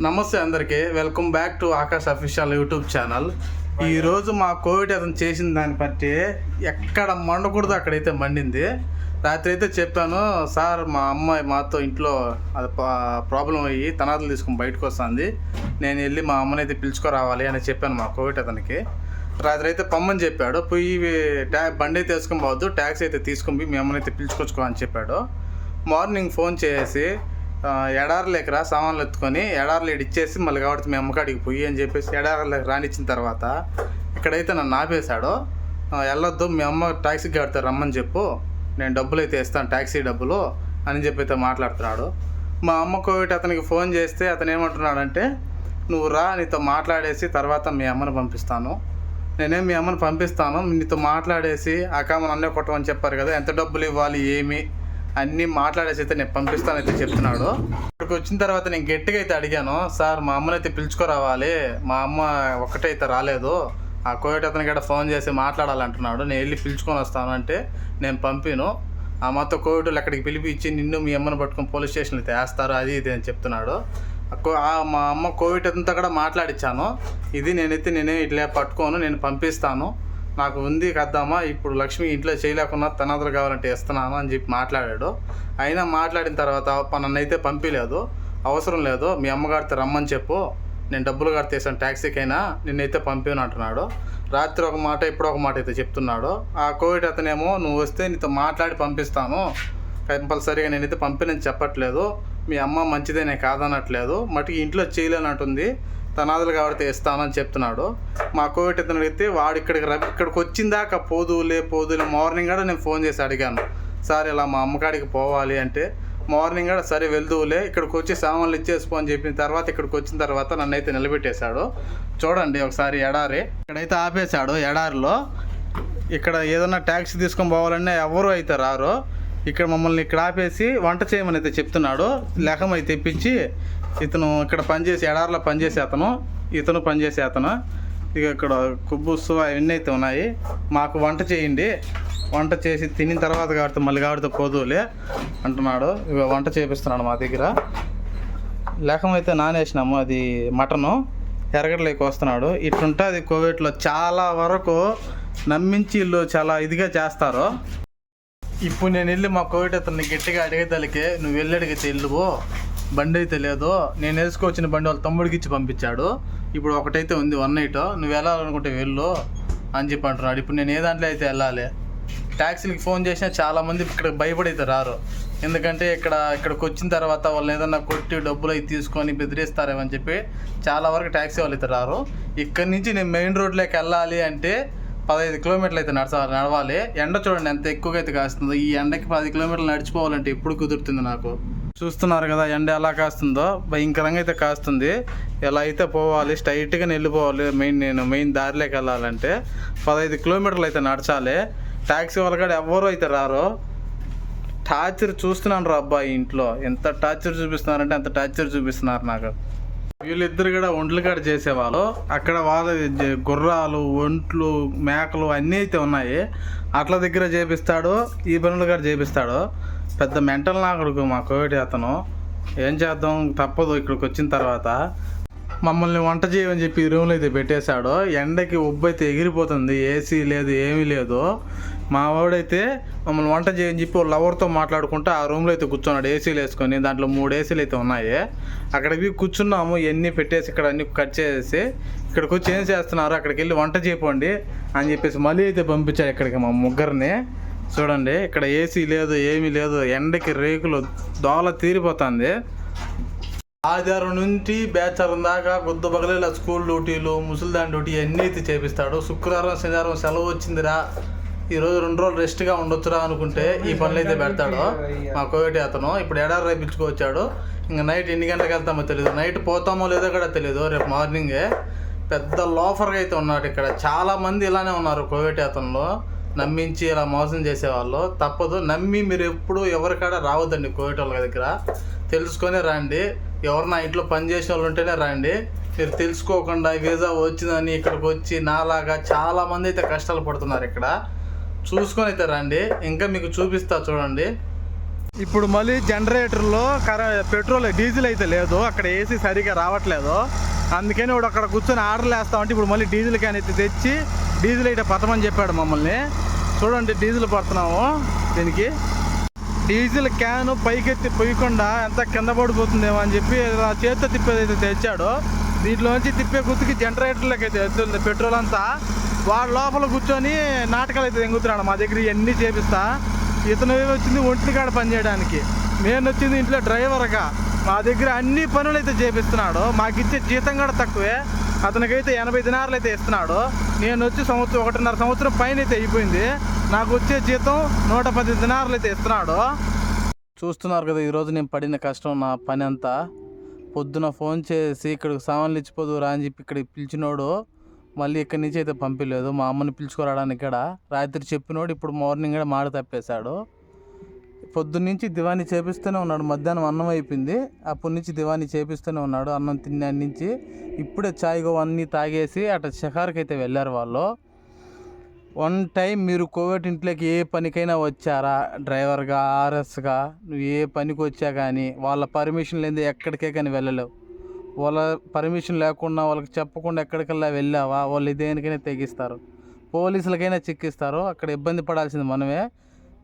నమస్తే అందరికీ. Welcome back to Akash official YouTube channel ఈ రోజు మా కోవిడ్ అతను చేసిన దాన్ని బట్టి ఎక్కడ మండకూడదు అక్కడైతే మండింది. రాత్రి అయితే చెప్పాను సార్ మా అమ్మాయి మాతో ఇంట్లో అది ప్రాబ్లం అయ్యి తనాదులు తీసుకుని బయటకు వస్తుంది. నేను వెళ్ళి మా అమ్మని అయితే పిలుచుకురావాలి అని చెప్పాను మా కోవిడ్ అతనికి. రాత్రి అయితే పమ్మని చెప్పాడు. పోయి ట్యా బండి అయితే వేసుకొని పోవద్దు ట్యాక్సీ అయితే తీసుకొని మీ అమ్మని అయితే పిలుచుకొచ్చుకో అని చెప్పాడు. మార్నింగ్ ఫోన్ చేసి ఆ, ఎడారిలోకి సామాన్లు ఎత్తుకొని ఎడారిలో ఇచ్చేసి మళ్ళీ కాబట్టి మీ అమ్మకాడికి పోయి అని చెప్పేసి ఎడారిలోకి రానిచ్చిన తర్వాత ఇక్కడైతే నన్ను ఆపేశాడో వెళ్ళొద్దు మీ అమ్మ ట్యాక్సీకి కడితే రమ్మని చెప్పు నేను డబ్బులు అయితే ఇస్తాను ట్యాక్సీ డబ్బులు అని చెప్పి అయితే మాట్లాడుతున్నాడు. మా అమ్మ కోవిడ్ అతనికి ఫోన్ చేస్తే అతను ఏమంటున్నాడంటే నువ్వు రా నీతో మాట్లాడేసి తర్వాత మీ అమ్మని పంపిస్తాను. నేనేం మీ అమ్మని పంపిస్తాను నీతో మాట్లాడేసి అకామ నన్నే కొట్టమని చెప్పారు కదా ఎంత డబ్బులు ఇవ్వాలి ఏమి? అన్నీ మాట్లాడేసి అయితే నేను పంపిస్తానైతే చెప్తున్నాడు. ఇక్కడికి వచ్చిన తర్వాత నేను గట్టిగా అయితే అడిగాను సార్ మా అమ్మని అయితే పిలుచుకురావాలి. మా అమ్మ ఒక్కటైతే రాలేదు. ఆ కోవిడ్ అతనికి కూడా ఫోన్ చేసి మాట్లాడాలంటున్నాడు. నేను వెళ్ళి పిలుచుకొని వస్తాను అంటే నేను పంపిను. ఆ మొత్తం కోవిడ్ అక్కడికి పిలిపించి నిన్ను మీ అమ్మను పట్టుకొని పోలీస్ స్టేషన్లో అయితే వేస్తారు అది ఇది అని చెప్తున్నాడు. కో- ఆ మా అమ్మ కోవిడ్ అంతా కూడా మాట్లాడిచ్చాను. ఇది నేనైతే నేనే ఇట్లా పట్టుకోను నేను పంపిస్తాను. నాకు ఉంది కద్దామా ఇప్పుడు లక్ష్మి ఇంట్లో చేయలేకున్నా తనదులు కావాలంటే ఇస్తున్నాను అని చెప్పి మాట్లాడాడు. అయినా మాట్లాడిన తర్వాత నన్నైతే నన్ను అయితే పంపించలేదు అవసరం లేదు మీ అమ్మగారితో రమ్మని చెప్పు నేను డబ్బులు కడితేసాను ట్యాక్సీకైనా నిన్నైతే పంపిను అంటున్నాడు. రాత్రి ఒక మాట ఇప్పుడు ఒక మాట అయితే చెప్తున్నాడు. ఆ కోవిడ్ అతనేమో నువ్వు వస్తే నీతో మాట్లాడి పంపిస్తాను. కంపల్సరీగా నేనైతే పంపినని చెప్పట్లేదు. మీ అమ్మ మంచిదే నేను కాదనట్లేదు. మటుకి ఇంట్లో చేయలేనట్టుంది తనాదులు కాబట్టి ఇస్తానని చెప్తున్నాడు. మా కోవిడ్ ఇతను అడిగితే వాడు ఇక్కడికి ర ఇక్కడికి వచ్చిందాక పోదులే పోదులే మార్నింగ్ కూడా నేను ఫోన్ చేసి అడిగాను. సార్ ఇలా మా అమ్మకాడికి పోవాలి అంటే మార్నింగ్ కూడా సరే వెళ్దువులే ఇక్కడికి వచ్చి సామాన్లు ఇచ్చేసుకో అని చెప్పిన తర్వాత ఇక్కడికి వచ్చిన తర్వాత నన్ను అయితే నిలబెట్టేశాడు. చూడండి ఒకసారి ఎడారి. ఇక్కడైతే ఆపేశాడు ఎడారిలో. ఇక్కడ ఏదైనా ట్యాక్సీ తీసుకొని పోవాలన్నా ఎవరు అయితే రారు ఇక్కడ మమ్మల్ని ఇక్కడ ఆపేసి వంట చేయమని అయితే చెప్తున్నాడు లెహం అయితే తెప్పించి ఇతను ఇక్కడ పనిచేసి ఎడారిలో పనిచేసే అతను ఇతను పనిచేసే అతను. ఇక ఇక్కడ కుబ్బుసు అవన్నీ అయితే ఉన్నాయి. మాకు వంట చేయండి. వంట చేసి తినిన తర్వాత కాబట్టి మళ్ళీ కాబట్టి పోదులే అంటున్నాడు. ఇక వంట చేపిస్తున్నాడు మా దగ్గర. లేఖం అయితే నానేసినాము అది మటను. ఎరగడలేక వస్తున్నాడు. ఇట్లుంటే అది కోవిడ్లో చాలా వరకు నమ్మించి వీళ్ళు చాలా ఇదిగా చేస్తారు. ఇప్పుడు నేను వెళ్ళి మా కోవిడ్ అతన్ని గట్టిగా అడిగేతలకే నువ్వు వెళ్ళడికి అడిగితే వెళ్ళువో? బండి అయితే లేదు? నేను వేసుకొచ్చిన బండి వాళ్ళ తమ్ముడికి ఇచ్చి పంపించాడు. ఇప్పుడు ఒకటైతే ఉంది వన్ నైట్ నువ్వు వెళ్ళాలనుకుంటే వెళ్ళు అని చెప్పి అంటున్నాడు. ఇప్పుడు నేను ఏ దాంట్లో అయితే వెళ్ళాలి? ట్యాక్సీలకి ఫోన్ చేసినా చాలామంది ఇక్కడ భయపడైతే రారు. ఎందుకంటే ఇక్కడ ఇక్కడికి వచ్చిన తర్వాత వాళ్ళు ఏదన్నా కొట్టి డబ్బులు అవి తీసుకొని బెదిరిస్తారేమని చెప్పి చాలా వరకు ట్యాక్సీ వాళ్ళు అయితే రారు. ఇక్కడి నుంచి నేను మెయిన్ రోడ్లోకి వెళ్ళాలి అంటే పదహైదు కిలోమీటర్లు అయితే నడచాలి నడవాలి. ఎండ చూడండి ఎంత ఎక్కువగా అయితే కాస్తుందో. ఈ ఎండకి పది కిలోమీటర్లు నడిచిపోవాలంటే ఎప్పుడు కుదురుతుంది నాకు? చూస్తున్నారు కదా ఎండ ఎలా కాస్తుందో. భయంకరంగా అయితే కాస్తుంది. ఎలా అయితే పోవాలి స్ట్రైట్గా వెళ్ళిపోవాలి మెయిన్ నేను మెయిన్ దారిలోకి వెళ్ళాలంటే పదహైదు కిలోమీటర్లు అయితే నడచాలి. ట్యాక్సీ వాళ్ళ కూడా ఎవ్వరూ అయితే రారు. టార్చర్ చూస్తున్నాను రా అబ్బాయి ఇంట్లో. ఎంత టార్చర్ చూపిస్తున్నారంటే అంత టార్చర్ చూపిస్తున్నారు నాకు. వీళ్ళిద్దరు కూడా ఒంట్లు కాడ చేసేవాళ్ళు. అక్కడ వాళ్ళ గుర్రాలు ఒంట్లు మేకలు అన్నీ అయితే ఉన్నాయి. అట్ల దగ్గర చేపిస్తాడు ఈ పనులు కూడా చేపిస్తాడు. పెద్ద మెంటల్ నాకుడు మా కోవిడ్ అతను. ఏం చేద్దాం? తప్పదు ఇక్కడికి వచ్చిన తర్వాత. మమ్మల్ని వంట చేయమని చెప్పి రూమ్లో అయితే పెట్టేశాడు. ఎండకి ఉబ్బైతే ఎగిరిపోతుంది. ఏసీ లేదు ఏమీ లేదు. మా వాడైతే మమ్మల్ని వంట చేయని చెప్పి వాళ్ళ లవర్తో మాట్లాడుకుంటూ ఆ రూమ్లో అయితే కూర్చున్నాడు. ఏసీలు వేసుకొని దాంట్లో మూడు ఏసీలు అయితే ఉన్నాయి. అక్కడికి కూర్చున్నాము ఇవన్నీ పెట్టేసి ఇక్కడ అన్ని కట్ చేసేసి ఇక్కడికి వచ్చి ఏం చేస్తున్నారు? అక్కడికి వెళ్ళి వంట చేయపోండి అని చెప్పేసి మళ్ళీ అయితే పంపించారు ఇక్కడికి మా ముగ్గురిని. చూడండి ఇక్కడ ఏసీ లేదు ఏమీ లేదు ఎండకి రేకులు దోల తీరిపోతుంది. ఆదివారం నుంచి బేచారం దాకా గుద్దు పగలేలా స్కూల్ డ్యూటీలు ముసలిదాన్ డ్యూటీ అన్నీ అయితే చేపిస్తాడు. శుక్రవారం శనివారం సెలవు వచ్చిందిరా. ఈరోజు రెండు రోజులు రెస్ట్గా ఉండొచ్చురా అనుకుంటే ఈ పనులు అయితే పెడతాడు. మా కోవిడ్ అతను ఇప్పుడు ఎడారి రేపించుకొచ్చాడు ఇంకా నైట్ ఎన్ని గంటలకు వెళ్తామో తెలియదు నైట్ పోతామో లేదో కూడా తెలియదు రేపు మార్నింగే పెద్ద లోఫర్గా అయితే ఉన్నాడు ఇక్కడ. చాలా మంది ఇలానే ఉన్నారు కోవిడ్ అతనిలో. నమ్మించి ఇలా మోసం చేసేవాళ్ళు. తప్పదు. నమ్మి మీరు ఎప్పుడు ఎవరికాడ రావద్దండి కోవిడ్ వాళ్ళ దగ్గర. తెలుసుకొని రండి. ఎవరు నా ఇంట్లో పని చేసే వాళ్ళు ఉంటేనే రండి. మీరు తెలుసుకోకుండా వీసా వచ్చిందని ఇక్కడికి వచ్చి నాలాగా చాలా మంది అయితే కష్టాలు పడుతున్నారు ఇక్కడ. చూసుకొని అయితే రండి ఇంకా మీకు చూపిస్తా చూడండి. ఇప్పుడు మళ్ళీ జనరేటర్లో కర పెట్రోల్ డీజిల్ అయితే లేదు. అక్కడ ఏసీ సరిగా రావట్లేదు. అందుకని ఇప్పుడు అక్కడ కూర్చొని ఆర్డర్లు వేస్తామంటే ఇప్పుడు మళ్ళీ డీజిల్ క్యాన్ అయితే తెచ్చి డీజిల్ అయితే పట్టమని చెప్పాడు మమ్మల్ని. చూడండి డీజిల్ పడుతున్నాము దీనికి. డీజిల్ క్యాన్ పైకెత్తి పొయ్యకుండా ఎంత కింద పడిపోతుందేమో అని చెప్పి ఇలా చేత్తో తిప్పేది అయితే తెచ్చాడు దీంట్లోంచి తిప్పే గుర్తుకి జనరేటర్లకు అయితే వెళ్తుంది పెట్రోల్ అంతా. వాడు లోపల కూర్చొని నాటకాలు అయితే ఎంగుతున్నాడు మా దగ్గర ఇవన్నీ చేపిస్తా. ఇతను వచ్చింది ఒంటి కాడ పని చేయడానికి. నేను వచ్చింది ఇంట్లో డ్రైవర్గా. మా దగ్గర అన్ని పనులు అయితే చేపిస్తున్నాడు. మాకు ఇచ్చే జీతం కూడా తక్కువే. అతనికైతే ఎనభై దినారులు అయితే ఇస్తున్నాడు. నేను వచ్చి సంవత్సరం ఒకటిన్నర సంవత్సరం పైన అయితే అయిపోయింది. నాకు వచ్చే జీతం నూట పది దినారులు అయితే ఇస్తున్నాడు. చూస్తున్నారు కదా ఈరోజు నేను పడిన కష్టం నా పని అంతా. పొద్దున ఫోన్ చేసి ఇక్కడికి సామాన్లు ఇచ్చిపోదు రా అని చెప్పి ఇక్కడికి పిలిచినోడు మళ్ళీ ఇక్కడి నుంచి అయితే పంపించలేదు మా అమ్మని పిలుచుకురావడానికి ఇక్కడ రాత్రి చెప్పినోడు ఇప్పుడు మార్నింగ్ కూడా మాట తప్పేశాడు. పొద్దున్న నుంచి చేపిస్తూనే ఉన్నాడు. మధ్యాహ్నం అన్నం అయిపోయింది. అప్పటి నుంచి దివాణి చేపిస్తూనే ఉన్నాడు. అన్నం తిన్న నుంచి ఇప్పుడే చాయ్గో అన్నీ తాగేసి అటు షికార్కి అయితే వెళ్ళారు వాళ్ళు. వన్ టైం మీరు కోవిడ్ ఇంట్లోకి ఏ పనికైనా వచ్చారా? డ్రైవర్గా ఆర్ఎస్గా? నువ్వు ఏ పనికి వచ్చా కానీ వాళ్ళ పర్మిషన్ లేని ఎక్కడికే కానీ వెళ్ళలేవు. వాళ్ళ పర్మిషన్ లేకుండా వాళ్ళకి చెప్పకుండా ఎక్కడికల్లా వెళ్ళావా? వాళ్ళు దేనికైనా తెగిస్తారు. పోలీసులకైనా చిక్కిస్తారు. అక్కడ ఇబ్బంది పడాల్సింది మనమే.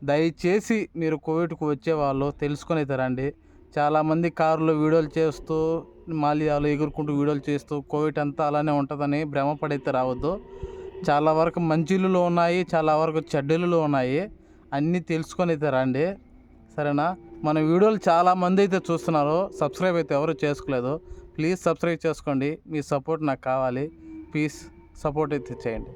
దయచేసి మీరు కోవిడ్కు వచ్చే వాళ్ళు తెలుసుకొని అయితే రండి. చాలామంది కారులో వీడియోలు చేస్తూ మాల్యాలు ఎగురుకుంటూ వీడియోలు చేస్తూ కోవిడ్ అంతా అలానే ఉంటుందని భ్రమపడైతే రావద్దు. చాలా వరకు మంచి ఉన్నాయి చాలా వరకు చెడ్డలు ఉన్నాయి. అన్నీ తెలుసుకొని అయితే రండి. సరేనా? మన వీడియోలు చాలా మంది అయితే చూస్తున్నారు. సబ్స్క్రైబ్ అయితే ఎవరు చేసుకోలేదు. ప్లీజ్ సబ్స్క్రైబ్ చేసుకోండి. మీ సపోర్ట్ నాకు కావాలి. ప్లీజ్ సపోర్ట్ అయితే చేయండి.